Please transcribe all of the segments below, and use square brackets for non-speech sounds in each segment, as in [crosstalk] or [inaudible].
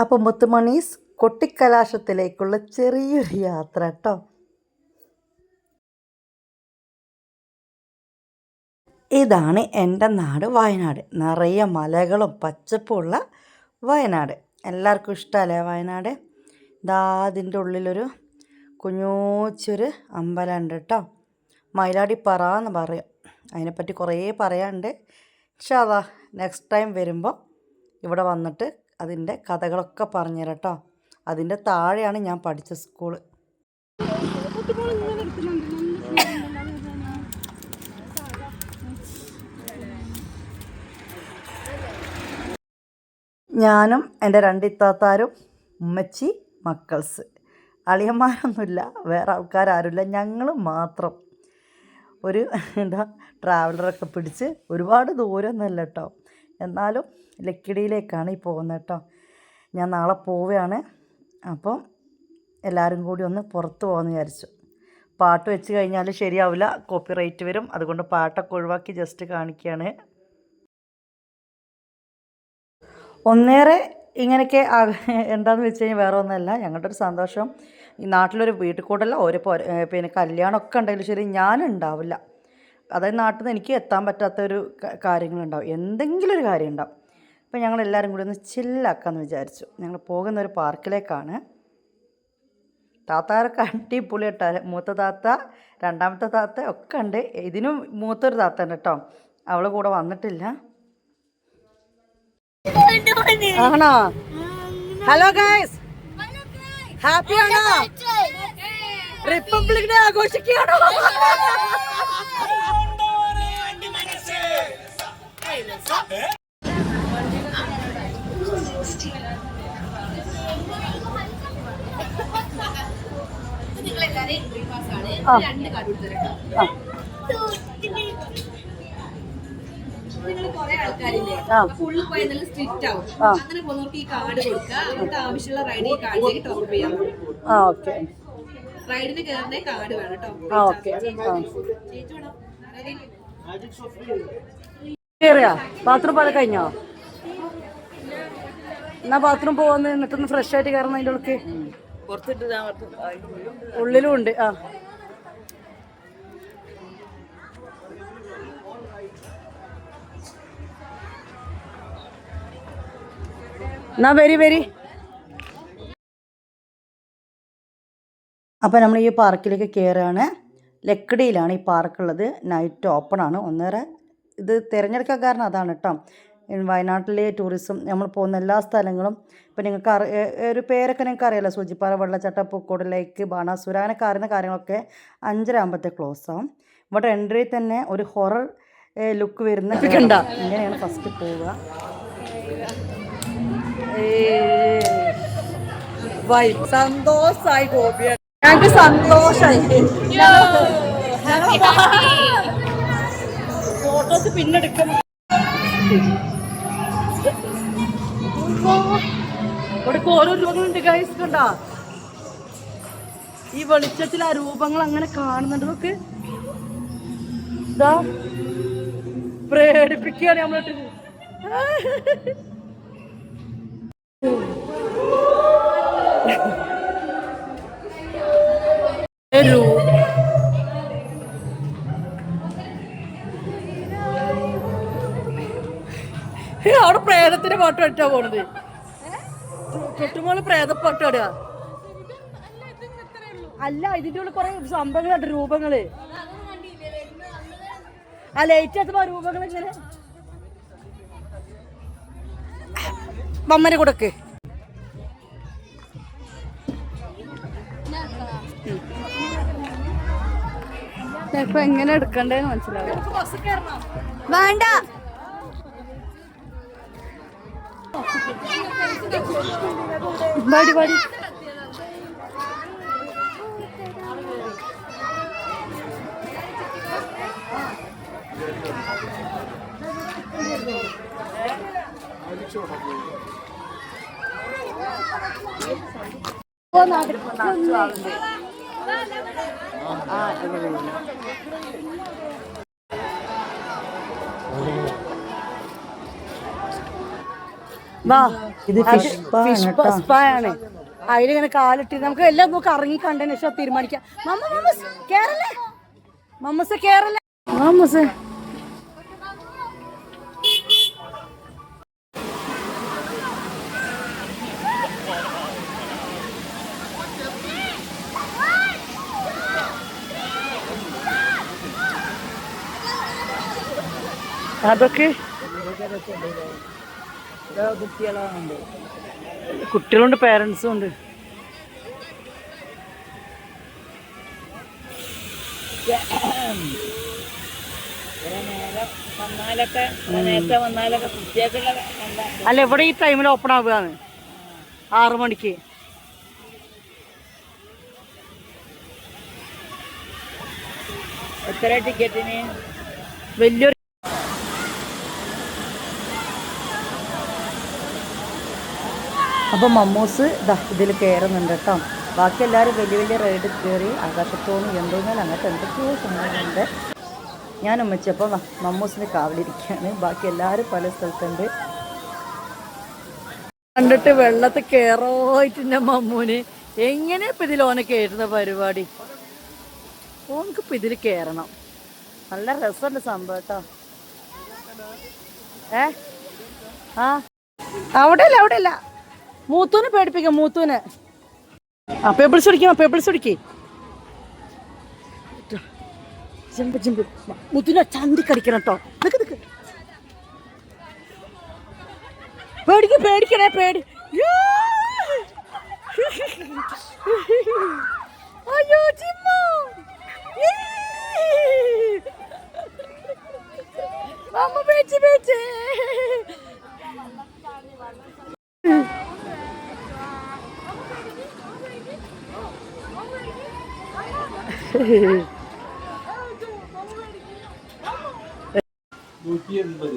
അപ്പം മുത്തുമണീസ് കൊട്ടിക്കലാശത്തിലേക്കുള്ള ചെറിയൊരു യാത്ര കേട്ടോ ഇതാണ് എന്റെ നാട് വയനാട്. നിറയെ മലകളും പച്ചപ്പുള്ള വയനാട്. എല്ലാവർക്കും ഇഷ്ടമല്ലേ വയനാട്? ഇതാ അതിന്റെ ഉള്ളിലൊരു കുഞ്ഞൂച്ചൊരു അമ്പലമുണ്ട് കേട്ടോ മയിലാടിപ്പറ എന്ന് പറയും. അതിനെപ്പറ്റി കുറേ പറയാനുണ്ട്. അതാ നെക്സ്റ്റ് ടൈം വരുമ്പോൾ ഇവിടെ വന്നിട്ട് അതിന്റെ കഥകളൊക്കെ പറഞ്ഞു കേട്ടോ. അതിന്റെ താഴെയാണ് ഞാൻ പഠിച്ച സ്കൂൾ. ഞാനും എന്റെ രണ്ട് ഇത്താത്താരും ഉമ്മച്ചി മക്കൾസ്. അളിയന്മാരൊന്നുമില്ല വേറെ ആൾക്കാരാരുമില്ല ഞങ്ങൾ മാത്രം. ഒരു [laughs] എന്താ ട്രാവലറൊക്കെ പിടിച്ച് ഒരുപാട് ദൂരമൊന്നുമല്ല കേട്ടോ എന്നാലും ലക്കിടിയിലേക്കാണ് ഈ പോകുന്നത് കേട്ടോ ഞാൻ നാളെ പോവുകയാണ്. അപ്പം എല്ലാവരും കൂടി ഒന്ന് പുറത്ത് പോകാമെന്ന് വിചാരിച്ചു. പാട്ട് വെച്ച് കഴിഞ്ഞാൽ ശരിയാവില്ല. കോപ്പി റൈറ്റ് വരും. അതുകൊണ്ട് പാട്ടൊക്കെ ഒഴിവാക്കി ജസ്റ്റ് കാണിക്കുകയാണ്. ഒന്നേറെ ഇങ്ങനെയൊക്കെ [laughs] എന്താണെന്ന് വെച്ച് കഴിഞ്ഞാൽ വേറെ ഒന്നുമല്ല ഞങ്ങളുടെ ഒരു സന്തോഷം. ഈ നാട്ടിലൊരു വീട്ടിൽ കൂടല്ല ഒരു പിന്നെ കല്യാണമൊക്കെ ഉണ്ടെങ്കിലും ശരി ഞാനുണ്ടാവില്ല. അതായത് നാട്ടിൽ നിന്ന് എനിക്ക് എത്താൻ പറ്റാത്ത ഒരു കാര്യങ്ങളുണ്ടാവും. എന്തെങ്കിലും ഒരു കാര്യം ഉണ്ടാവും അപ്പോൾ ഞങ്ങൾ എല്ലാവരും കൂടി ഒന്ന് ചില്ലാക്കാമെന്ന് വിചാരിച്ചു. ഞങ്ങൾ പോകുന്ന ഒരു പാർക്കിലേക്കാണ്. താത്താരൊക്കെ അടിപൊളി കേട്ടോ. മൂത്ത താത്ത രണ്ടാമത്തെ താത്ത ഒക്കെ ഉണ്ട്. ഇതിനും മൂത്തൊരു താത്ത ഉണ്ട് കേട്ടോ. അവൾ കൂടെ വന്നിട്ടില്ല. ആണോ? ഹലോ ഗൈസ് ഹാപ്പി ആണോ? റിപ്പബ്ലിക് ഡേ ആഘോഷിക്കുകയാണോ? ആ. ആ. നിങ്ങൾ കുറെ ആൾക്കാരില്ലേ? ആ. ഫുള്ള് പോയി നല്ല സ്ട്രിക്റ്റ് ആവും. അങ്ങനെ പോകുന്നവർക്ക് ഈ കാർഡ് കൊടുക്കുക. അവർക്ക് ആവശ്യമുള്ള റൈഡ് ഈ കാർഡിലേക്ക് ടോപ്പ് ചെയ്യാൻ ആ ഓക്കെ റൈഡിന് കയറുന്ന കാർഡ് വേണം കേട്ടോ. ആ ഓക്കെ ബാത്റൂം പോലെ കഴിഞ്ഞോ? എന്നാ ബാത്റൂം പോവാന്ന് എന്നിട്ടൊന്ന് ഫ്രഷ് ആയിട്ട് കയറുന്ന അതിന്റെ ഉള്ളിക്ക് ഉള്ളിലും ഉണ്ട്. ആ. എന്നാ വരി വരി. അപ്പോൾ നമ്മൾ ഈ പാർക്കിലേക്ക് കയറുകയാണ് ലക്കിടിയിലാണ് ഈ പാർക്കുള്ളത്. നൈറ്റ് ഓപ്പൺ ആണ്. ഒന്നേറെ ഇത് തിരഞ്ഞെടുക്കാൻ കാരണം അതാണ് കേട്ടോ വയനാട്ടിലെ ടൂറിസം നമ്മൾ പോകുന്ന എല്ലാ സ്ഥലങ്ങളും ഇപ്പം നിങ്ങൾക്ക് അറി ഒരു പേരൊക്കെ നിങ്ങൾക്ക് അറിയാലോ. സൂചിപ്പാറ വെള്ളച്ചാട്ട പൂക്കോട് ലേക്ക് ബാണാസുര അങ്ങനെയൊക്കെ അറിയുന്ന കാര്യങ്ങളൊക്കെ അഞ്ചര ആകുമ്പോഴത്തെ ക്ലോസ് ആവും. ഇവിടെ എൻട്രി തന്നെ ഒരു ഹൊറർ ലുക്ക് വരുന്ന ഇങ്ങനെയാണ് ഫസ്റ്റ് പോവുക. വൈ സന്തോഷായി ഗോപിയ ഞങ്ങൾക്ക് സന്തോഷായി. ഫോട്ടോസ് പിന്നെടുക്കും ഇവിടെ ഓരോ രൂപങ്ങളുണ്ട് ഗൈസ് കണ്ട? ഈ വെളിച്ചത്തിൽ ആ രൂപങ്ങൾ അങ്ങനെ കാണുന്നുണ്ട്. നോക്ക് ഇതാ. പ്രേരിപ്പിക്കുകയാണ് നമ്മളിട്ട് അവിടെ പ്രേതത്തിന്റെ പാട്ട് പഠിച്ചാ പോണത്. ചുറ്റുമോൾ പ്രേതപ്പാട്ട് പാടുക അല്ല ഇതിന്റെ ഉള്ളിൽ കുറെ സംഭവങ്ങളുണ്ട് രൂപങ്ങൾ. ആ ലൈറ്റ് എത്തുമ്പോ രൂപങ്ങൾ ഇങ്ങനെ. മമ്മനെ കൊടുക്ക്. ഇപ്പൊ എങ്ങനെ എടുക്കണ്ടേന്ന് മനസ്സിലാവും വേണ്ട. ബാടി ബാടി ആ ഇവിടെ വാ. ഇത് ഫിഷ് സ്പാ ആണ്. അതിലിങ്ങനെ കാലിട്ട് നമുക്ക് എല്ലാം നമുക്ക് ഇറങ്ങി കണ്ടതിന് ശേഷം തീരുമാനിക്കാം. മമ്മ മമ്മസ് കേറല്ലേ? മമ്മസ് കേറല്ലേ? മമ്മസ് അതൊക്കെ കുട്ടികളുണ്ട് പേരൻസും ഉണ്ട്. അല്ല ഇവിടെ ഈ ടൈമിൽ ഓപ്പൺ ആവുകയാണ്. ആറു മണിക്ക്. എത്ര ടിക്കറ്റിന് വലിയൊരു അപ്പം മമ്മൂസ് ഇതിൽ കയറുന്നുണ്ട് കേട്ടോ. ബാക്കി എല്ലാവരും വലിയ വലിയ റൈഡ് കയറി ആകാശത്തോന്ന് എന്തോന്നാൽ അങ്ങനത്തെ എന്തൊക്കെയോ സമയമുണ്ട് ഞാൻ ഉമ്മച്ചപ്പം മമ്മൂസിന് കാവലിരിക്കുകയാണ് ബാക്കി എല്ലാവരും പല സ്ഥലത്തുണ്ട്. കണ്ടിട്ട് വെള്ളത്തിൽ കയറോയിട്ടുണ്ട് മമ്മൂന്. എങ്ങനെ ഇപ്പം ഇതിൽ ഓനെ കയറുന്ന പരിപാടി? ഓനക്ക് ഇപ്പം ഇതിൽ കയറണം നല്ല രസമുണ്ട് സംഭവം കേട്ടോ. ഏ? ആ. അവിടെ അല്ല അവിടെ അല്ല മൂത്തൂനെ പേടിപ്പിക്കാം മൂത്തൂനെ. ആ പേപ്പിൾസ് പിടിക്കാം പേപ്പിൾസ് പിടിക്കേ ചെമ്പ് ചെമ്പ് മുത്തുനെ ചന്തി കടിക്കണം കേട്ടോ നിക്ക് നിക്ക്. പേടിക്ക് പേടിക്കണേ പേടി. അയ്യോ അമ്മ അയ്യോ ചിമ്മു [laughs] നൂറ്റി എൺപത്.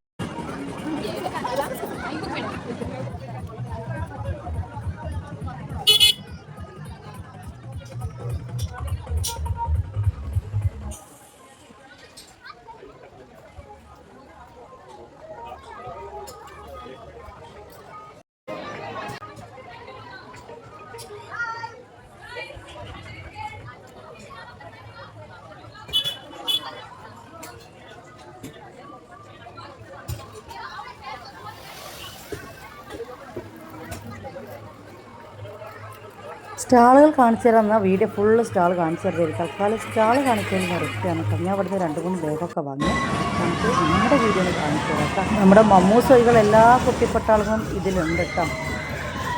സ്റ്റാളുകൾ കാണിച്ചു തരാമെന്ന വീഡിയോ ഫുള്ള് സ്റ്റാൾ കാണിച്ചു തരുന്നത്. തൽക്കാലം സ്റ്റാൾ നിർത്തിയാണ് കേട്ടോ. ഞാൻ അവിടുന്ന് രണ്ട് മൂന്ന് ബാഗൊക്കെ വാങ്ങി. നമുക്ക് നമ്മുടെ വീഡിയോയിൽ കാണിച്ചു തരാം നമ്മുടെ മമ്മൂസോയികൾ എല്ലാ കുട്ടിപ്പട്ടാളുകളും ഇതിലുണ്ട് കേട്ടോ.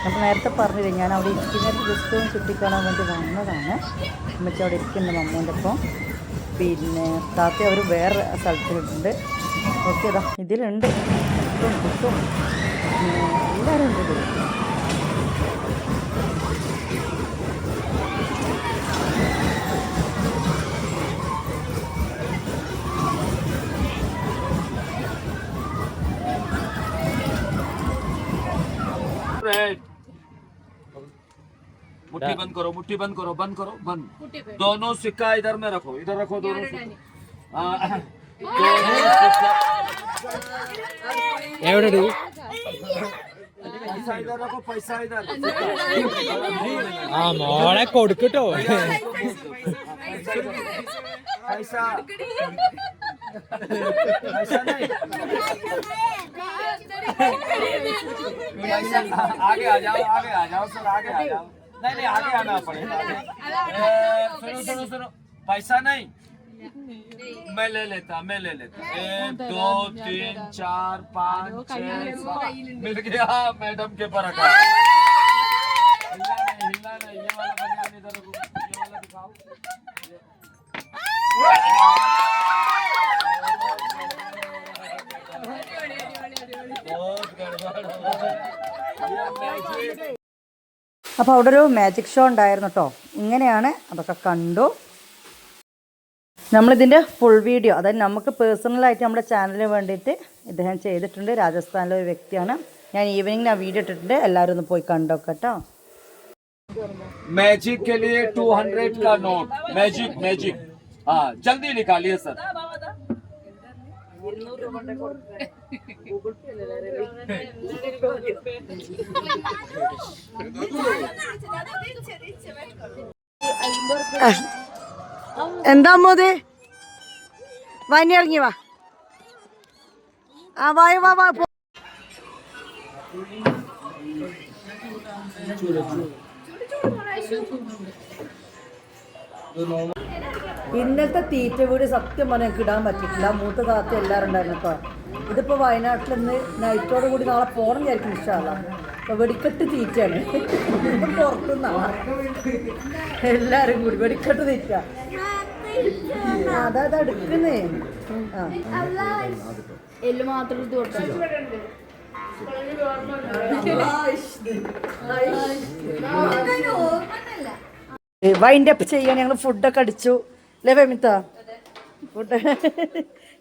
നമ്മൾ നേരത്തെ പറഞ്ഞില്ലേ ഞാൻ അവിടെ ഇരിക്കുന്നത് ജസ്റ്റ് ഒന്ന് ചുറ്റിക്കാണാൻ വേണ്ടി വന്നതാണ്. അമ്മച്ച അവിടെ ഇരിക്കുന്ന മമ്മൂന്റെ ഒപ്പം. പിന്നെ താത്ത അവർ വേറെ സ്ഥലത്തിലുണ്ട്. ഓക്കെ ഇതാ ഇതിലുണ്ട്. എല്ലാവരും ഉണ്ട് रेड मुट्ठी बंद करो मुट्ठी बंद करो बंद करो बंद। दोनों सिक्का इधर में रखो इधर रखो हाँ। दोनों एवढे पैसा इधर रखो पैसा इधर। हाँ मोड़ा कोडकटो पैसा [laughs] पैसा नहीं। आगे आ जाओ आगे आ जाओ सर आगे आ जाओ। नहीं नहीं आगे आना पड़ेगा सुनो सुनो सुनो पैसा नहीं। मैं ले लेता मैं ले लेता। एक दो तीन चार पाँच छह मिल गया मैडम के पर नहीं बहुत गड़बड़ അപ്പോൾ അവിടെ ഒരു മാജിക് ഷോ ഉണ്ടായിരുന്നു കേട്ടോ ഇങ്ങനെയാണ് അതൊക്കെ കണ്ടു നമ്മളിതിൻ്റെ ഫുൾ വീഡിയോ അതായത് നമുക്ക് പേഴ്സണലായിട്ട് നമ്മുടെ ചാനലിന് വേണ്ടിയിട്ട് ഇദ്ദേഹം ചെയ്തിട്ടുണ്ട് രാജസ്ഥാനിലെ ഒരു വ്യക്തിയാണ് ഞാൻ ഈവനിങ്ങിന് ആ വീഡിയോ ഇട്ടിട്ടുണ്ട് എല്ലാവരും ഒന്ന് പോയി കണ്ടോക്കെ കേട്ടോ मैजिक के लिए 200 का नोट मैजिक मैजिक हाँ जल्दी निकालिए सर എന്താ അമ്മത് വനി ഇറങ്ങി വാ. ആ വായ വാ വാ പോ. ഇന്നലത്തെ തീറ്റ വീട് സത്യം പറഞ്ഞാൽ എനിക്ക് ഇടാൻ പറ്റിയിട്ടില്ല. മൂത്ത താത്ത എല്ലാവരും ഉണ്ടായിരുന്നു കേട്ടോ. ഇതിപ്പോൾ വയനാട്ടിൽ നിന്ന് നൈറ്റോട് കൂടി നാളെ പോകണം വിചാരിക്കും ഇഷ്ടമല്ല അപ്പോൾ വെടിക്കെട്ട് തീറ്റയാണ്. പുറത്തുനിന്നാണ് എല്ലാവരും കൂടി വെടിക്കെട്ട് തീറ്റ. അതാ അത് എടുക്കുന്നേ. ആ. എല്ല് മാത്രം എടുത്ത് കൊടുത്തു? വൈൻഡ് അപ്പ് ചെയ്യാൻ ഞങ്ങൾ ഫുഡൊക്കെ അടിച്ചു. അല്ലേ ഫെമിത്ത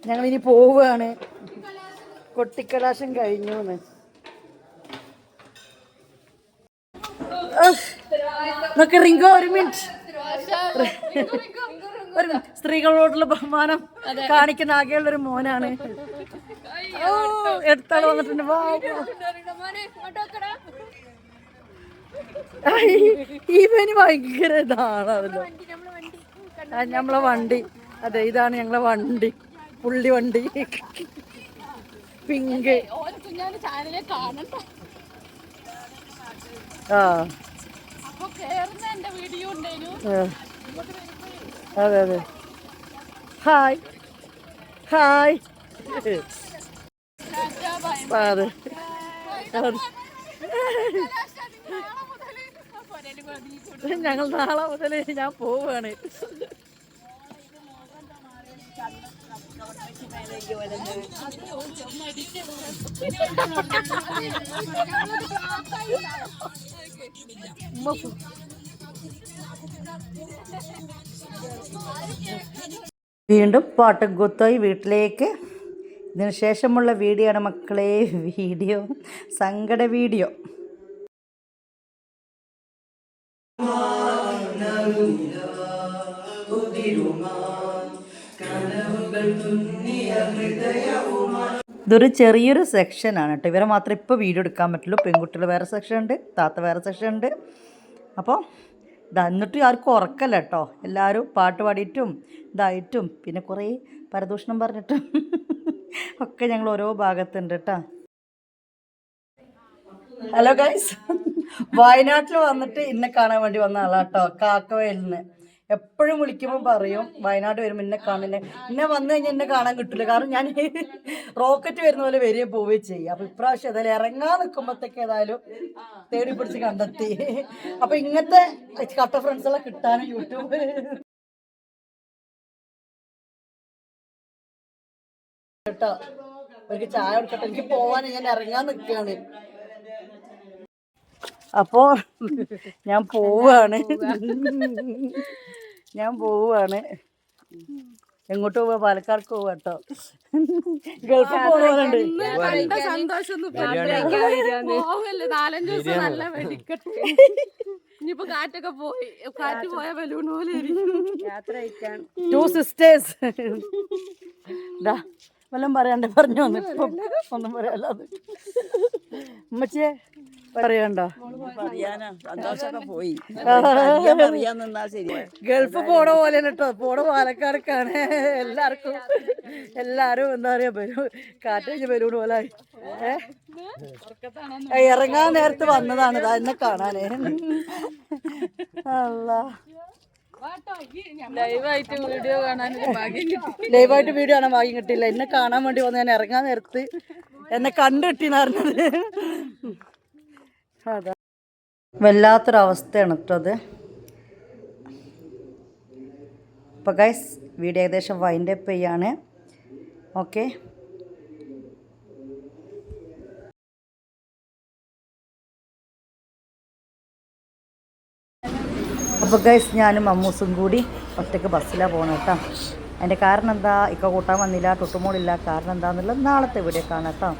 ഞങ്ങൾ ഇനി പോവുകയാണ്. കൊട്ടിക്കലാശം കഴിഞ്ഞു എന്ന് നോക്ക് റിങ്കോ ഒരു മിനിറ്റ്. ഒരു. സ്ത്രീകളോടുള്ള ബഹുമാനം കാണിക്കുന്ന ആകെയുള്ള ഒരു മോനാണ്. ഓ എടുത്താൾ വന്നിട്ടുണ്ട്. വാ ഇവന് ഭയങ്കര ഇതാണല്ലോ നമ്മളെ വണ്ടി. അതെ ഇതാണ് ഞങ്ങളെ വണ്ടി. പുള്ളി വണ്ടി. പിങ്ക് ആ. അതെ അതെ. ഹായ് ഹായ് അതെ അതെ ഞങ്ങൾ നാളെ മുതൽ ഞാൻ പോവുകയാണ്. വീണ്ടും പാട്ടക്കുത്തായി വീട്ടിലേക്ക്. ഇതിന് ശേഷമുള്ള വീഡിയോ ആണ് മക്കളെ വീഡിയോ സങ്കട വീഡിയോ. ഇതൊരു ചെറിയൊരു സെക്ഷനാണ് കേട്ടോ ഇവരെ മാത്രം ഇപ്പോൾ വീഡിയോ എടുക്കാൻ പറ്റുള്ളൂ. പെൺകുട്ടികൾ വേറെ സെക്ഷൻ ഉണ്ട് താത്ത വേറെ സെക്ഷൻ ഉണ്ട്. അപ്പോൾ ഇതാ എന്നിട്ട് ആർക്കും ഉറക്കല്ല കേട്ടോ എല്ലാവരും പാട്ട് പാടിയിട്ടും ഇതായിട്ടും പിന്നെ കുറേ പരദൂഷണം പറഞ്ഞിട്ടും ഒക്കെ ഞങ്ങൾ ഓരോ ഭാഗത്തുണ്ട് കേട്ടോ ഹലോ ഗൈസ് വയനാട്ടിൽ വന്നിട്ട് ഇന്നെ കാണാൻ വേണ്ടി വന്ന ആളാട്ടോ കാക്കവയിൽ എപ്പോഴും വിളിക്കുമ്പോൾ പറയും വയനാട് വരുമ്പോൾ ഇന്നെ കാണുന്നെ. ഇന്നെ വന്നു കഴിഞ്ഞാൽ എന്നെ കാണാൻ കിട്ടില്ല കാരണം ഞാൻ റോക്കറ്റ് വരുന്ന പോലെ വരികയും പോവുകയും ചെയ്യും. അപ്പൊ ഇപ്രാവശ്യം ഏതായാലും ഇറങ്ങാൻ നിൽക്കുമ്പോഴത്തേക്ക് ഏതായാലും തേടി പിടിച്ച് കണ്ടെത്തി. അപ്പൊ ഇങ്ങനത്തെ കട്ട ഫ്രണ്ട്സുകളെ കിട്ടാനും യൂട്യൂബ്. കേട്ടോ എനിക്ക് ചായ കൊടുക്കട്ടെ. എനിക്ക് പോവാൻ ഞാൻ ഇറങ്ങാൻ നിൽക്കുകയാണ് അപ്പോ ഞാൻ പോവാണ്. ഞാൻ പോവാണ്. എങ്ങോട്ട് പോവാ? പാലക്കാട് പോവാ കേട്ടോ ഗൾഫിൽ പോകുന്നുണ്ട് സന്തോഷം പോവല്ലേ? നാലഞ്ച് ദിവസം നല്ല വെടിക്കട്ടെ. ഇനിയിപ്പോ കാറ്റൊക്കെ പോയി. കാറ്റ് പോയ ബലൂൺ പോലെ യാത്ര അയക്കാൻ. ടു സിസ്റ്റേഴ്സ് ഇതാ വല്ലതും പറയാണ്ട് പറഞ്ഞു വന്നു ഒന്നും പറയാല്ലാതെ ഉമ്മച്ചിയെ പറയണ്ടോ പോയി. ഗൾഫ് പോണ പോലെ കേട്ടോ പോണ പാലക്കാടക്കാണ്. എല്ലാവർക്കും എല്ലാരും എന്താ പറയാ ബലൂ കാറ്റ് കഴിഞ്ഞ് ബലൂൺ പോലെ ഇറങ്ങാൻ നേരത്ത് വന്നതാണ്. ഇതാ എന്നെ കാണാനേ. അല്ല ലൈവായിട്ട് വീഡിയോ കാണാൻ ലൈവായിട്ട് വീഡിയോ കാണാൻ ഭാഗ്യം കിട്ടിയില്ല. എന്നെ കാണാൻ വേണ്ടി വന്ന് ഞാൻ ഇറങ്ങാൻ നേരത്ത് എന്നെ കണ്ടു കിട്ടിയെന്ന് പറഞ്ഞത് വല്ലാത്തൊരവസ്ഥയാണ് കേട്ടോ അത്. അപ്പോൾ ഗൈസ് വീഡിയോ ഏകദേശം വൈൻഡ് അപ്പ് ചെയ്യാണ്. ഓക്കെ അപ്പോൾ ഗൈസ് ഞാനും മമ്മൂസും കൂടി ഒറ്റയ്ക്ക് ബസ്സിലാണ് പോകണം കേട്ടോ അതിന്റെ കാരണം എന്താ? ഇക്ക കൂട്ടാൻ വന്നില്ല തൊട്ടുമോളില്ല. കാരണം എന്താണെന്നുള്ളത് നാളത്തെ വീഡിയോ കാണാം കേട്ടോ